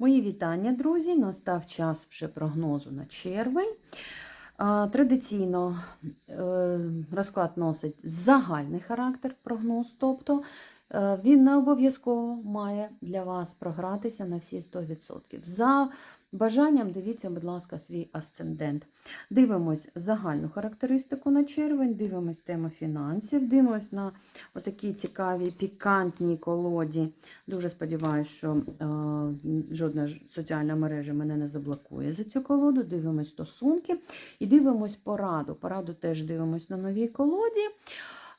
Мої вітання, друзі! Настав час вже прогнозу на червень. Традиційно е, розклад носить загальний характер прогноз, тобто він не обов'язково має для вас програтися на всі 100%. За бажанням дивіться, будь ласка, свій асцендент. Дивимось загальну характеристику на червень, дивимось тему фінансів, дивимось на отакі цікаві пікантні колоді. Дуже сподіваюся, що е, жодна соціальна мережа мене не заблокує за цю колоду. Дивимось стосунки і дивимось пораду. Пораду теж дивимось на новій колоді.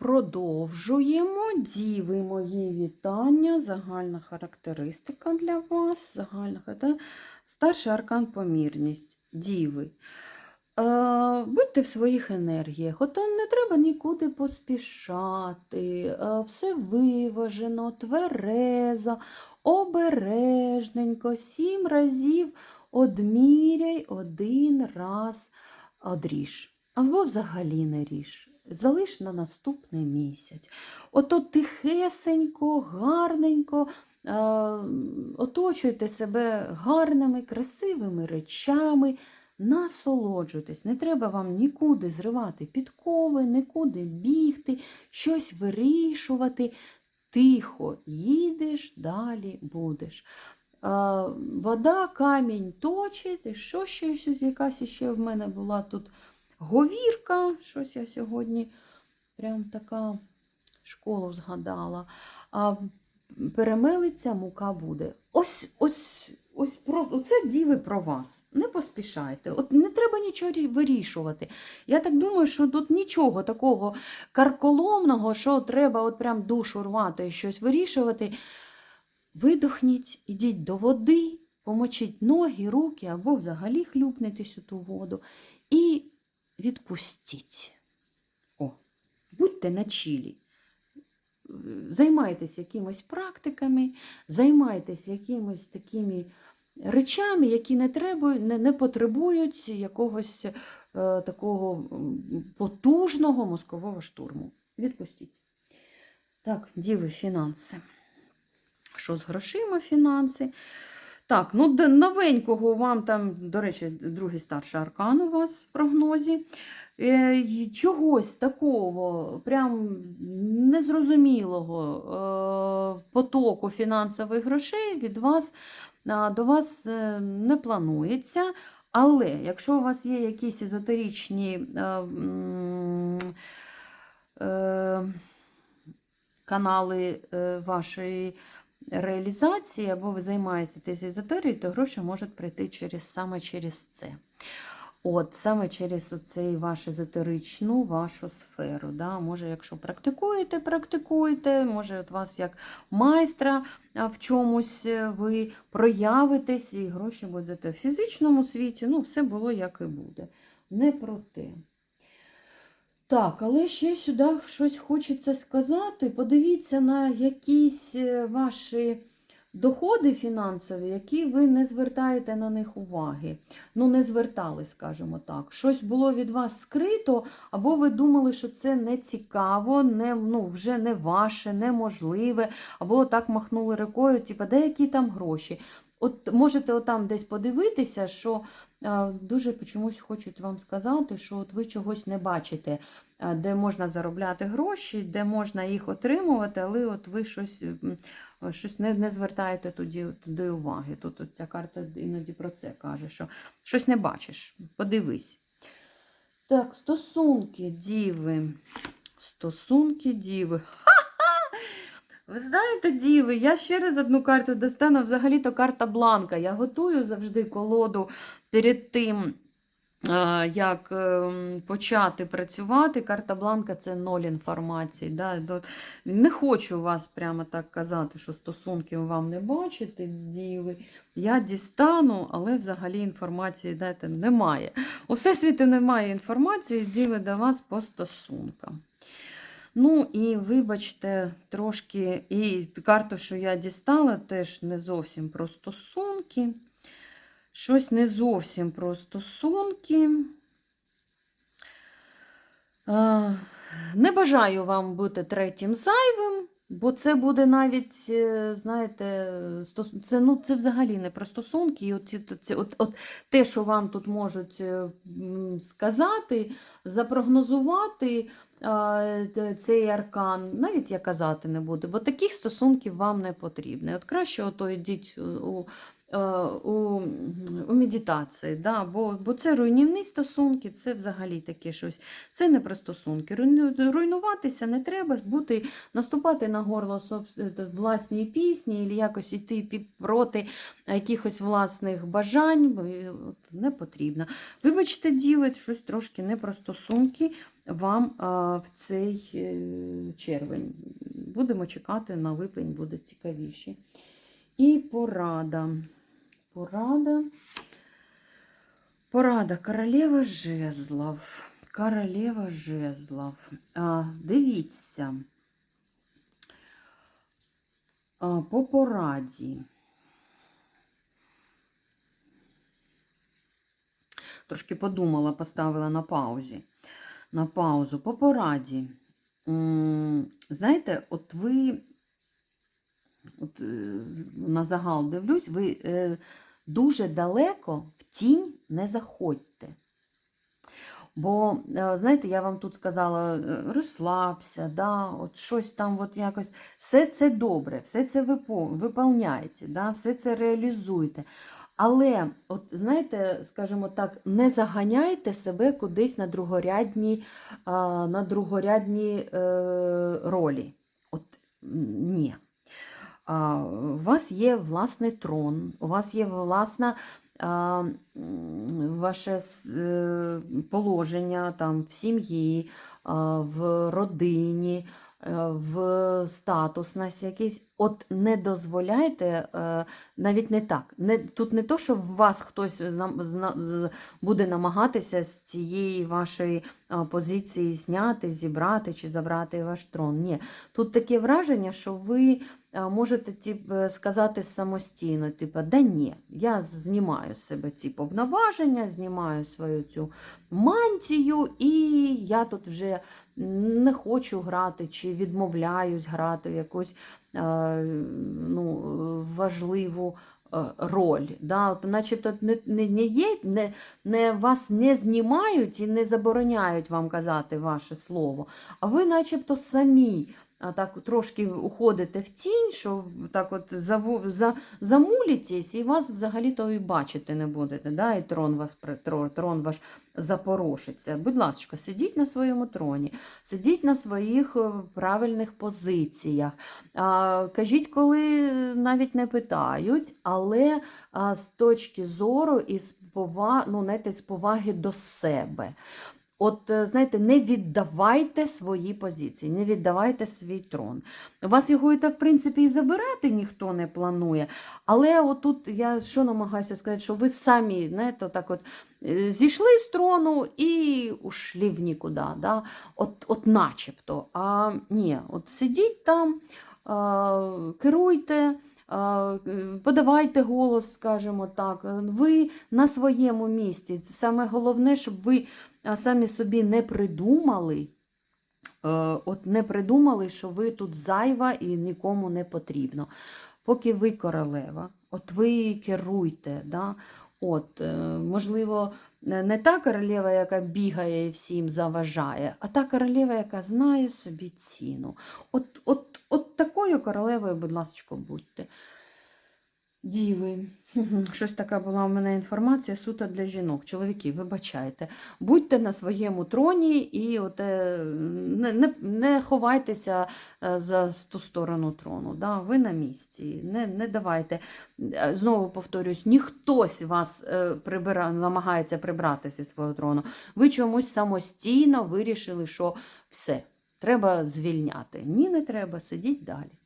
Продовжуємо. Діви мої вітання. Загальна характеристика для вас. Загальна. Старший аркан помірність. Діви. Е, будьте в своїх енергіях. От не треба нікуди поспішати. Е, все виважено, тверезо, обережненько, сім разів одміряй один раз одріж. Або взагалі не ріж залиш на наступний місяць. Ото тихесенько, гарненько, оточуйте себе гарними, красивими речами, насолоджуйтесь. Не треба вам нікуди зривати підкови, нікуди бігти, щось вирішувати. Тихо їдеш, далі будеш. Вода, камінь точить, що ще якась ще в мене була тут говірка, щось я сьогодні прям така школу згадала. А перемелиться, мука буде. Ось ось, ось про оце діви про вас. Не поспішайте. От Не треба нічого вирішувати. Я так думаю, що тут нічого такого карколомного, що треба от прям душу рвати і щось вирішувати. Видохніть, ідіть до води, помочіть ноги, руки або взагалі хлюпнетесь у ту воду. І відпустіть. О, будьте на чілі. Займайтесь якимось практиками, займайтесь якимось такими речами, які не треба, не, не потребують якогось е, такого потужного мозкового штурму. Відпустіть. Так, діви, фінанси. Що з грошима фінанси? Так, ну новенького вам там, до речі, другий старший аркан у вас в прогнозі. Е, чогось такого, прям незрозумілого е, потоку фінансових грошей від вас до вас е, не планується. Але якщо у вас є якісь езотеричні е, е, канали вашої реалізації, або ви займаєтесь езотерією, то гроші можуть прийти через, саме через це. От, Саме через цей ваш езотеричну вашу сферу. Да? Може, якщо практикуєте, практикуєте, може, от вас як майстра в чомусь е, ви проявитесь і гроші будуть в фізичному світі. Ну, все було як і буде. Не про те. Так, але ще сюди щось хочеться сказати. Подивіться на якісь е, ваші доходи фінансові, які ви не звертаєте на них уваги. Ну, не звертали, скажімо так. Щось було від вас скрито, або ви думали, що це не цікаво, не, ну, вже не ваше, неможливе, або так махнули рукою, типу, де які там гроші. От можете отам десь подивитися, що дуже чомусь хочуть вам сказати, що от ви чогось не бачите, де можна заробляти гроші, де можна їх отримувати, але от ви щось щось не не звертаєте туди, туди уваги. Тут ця карта іноді про це каже, що щось не бачиш. Подивись. Так, стосунки, діви. Стосунки, діви. Ви знаєте, діви, я ще раз одну карту достану, взагалі-то карта бланка. Я готую завжди колоду перед тим, як ем, почати працювати. Карта Бланка це ноль інформації. Да? Не хочу вас прямо так казати, що стосунків вам не бачите, діви. Я дістану, але взагалі інформації дайте немає. У всесвіту немає інформації, діви до вас по стосункам. Ну і вибачте, трошки, і карту, що я дістала, теж не зовсім про стосунки. Щось не зовсім про стосунки. Не бажаю вам бути третім зайвим, бо це буде навіть, е, знаєте, це, ну, це взагалі не про стосунки. І от, це, от, от те, що вам тут можуть е, сказати, запрогнозувати цей аркан, навіть я казати не буду, бо таких стосунків вам не потрібно. От краще ото йдіть у, е, у, у медитації, да? бо, бо це руйнівні стосунки, це взагалі таке щось. Це не про стосунки. Руйнуватися не треба, бути, наступати на горло е, власній пісні, або якось йти проти якихось власних бажань е, не потрібно. Вибачте, діви, щось трошки не про стосунки вам в цей е, червень. Будемо чекати на липень, буде цікавіше. І порада. Порада. Порада. Королева жезлов. Королева жезлов. А, дивіться. А, по пораді. Трошки подумала, поставила на паузі. На паузу. По пораді. Знаєте, от ви от, е, на загал дивлюсь, ви е, дуже далеко в тінь не заходьте. Бо, е, знаєте, я вам тут сказала, е, розслабся, да, от щось там от якось. Все це добре, все це випо- да, все це реалізуйте. Але, от знаєте, скажімо так, не заганяйте себе кудись на другорядні, на другорядні ролі. От ні. У вас є власний трон, у вас є власна ваше е, положення там, в сім'ї, в родині, е, в статусності якийсь. От не дозволяйте, е, навіть не так. Тут не то, що в вас хтось буде намагатися з цієї вашої позиції зняти, зібрати чи забрати ваш трон. Ні. Тут таке враження, що ви можете тип, е, сказати самостійно, типу, да ні, я знімаю з себе ці повноваження, знімаю свою цю мантію, і я тут вже не хочу грати чи відмовляюсь грати в якусь е, ну, важливу е, роль. Да? От, начебто не, не, не є, не, не, вас не знімають і не забороняють вам казати ваше слово, а ви начебто самі так трошки уходите в тінь, що так от замулітесь, і вас взагалі-то і бачити не будете. Да? І трон, вас, трон ваш запорошиться. Будь ласка, сидіть на своєму троні, сидіть на своїх е, правильних позиціях. А, кажіть, коли навіть не питають, але з точки зору і з поваги, ну, знаєте, з поваги до себе. От, е, знаєте, не віддавайте свої позиції, не віддавайте свій трон. У вас його, і в принципі, і забирати ніхто не планує. Але отут я що намагаюся сказати, що ви самі, знаєте, так от е, зійшли з трону і ушли в нікуди. Да? От, от начебто. А ні, от сидіть там, керуйте. Е, Подавайте голос, скажімо так. Ви на своєму місці. Саме головне, щоб ви самі собі не придумали, е, от не придумали, що ви тут зайва і нікому не потрібно. Поки ви королева, от ви керуйте. Да? От, е, можливо, не та королева, яка бігає і всім заважає, а та королева, яка знає собі ціну. От, от, от такою королевою, будь ласка, будьте. Діви. Щось така була у мене інформація суто для жінок. Чоловіки, вибачайте, будьте на своєму троні і от, не, не, не ховайтеся е, за ту сторону трону. Да? Ви на місці. Не, не давайте. Е, Знову повторюсь, ніхтось вас е, прибира, намагається прибрати зі свого трону. Ви чомусь самостійно вирішили, що все, треба звільняти. Ні, не треба, сидіть далі.